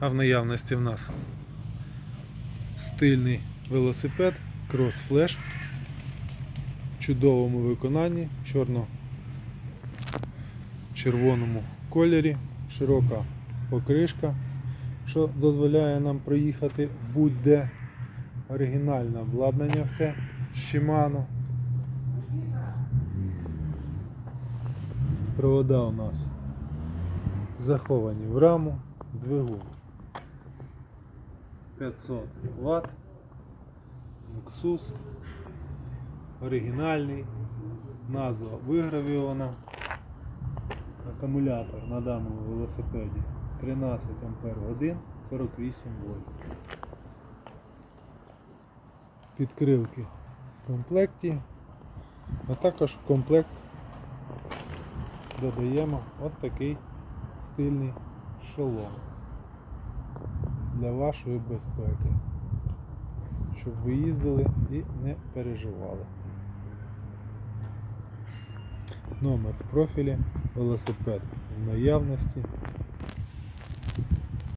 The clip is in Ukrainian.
А в наявності в нас стильний велосипед Cross Flash в чудовому виконанні, чорно-червоному кольорі, широка покришка, що дозволяє нам проїхати будь-де. Оригінальне обладнання все Shimano. Провода у нас заховані в раму, двигун 500 Вт, Lexus, оригінальний, назва вигравіована, акумулятор на даному велосипеді. 13 Ампер годин 48 вольт. Підкрилки в комплекті, а також в комплект додаємо от такий стильний шолом для вашої безпеки, щоб ви їздили і не переживали. Номер в профілі, велосипед в наявності.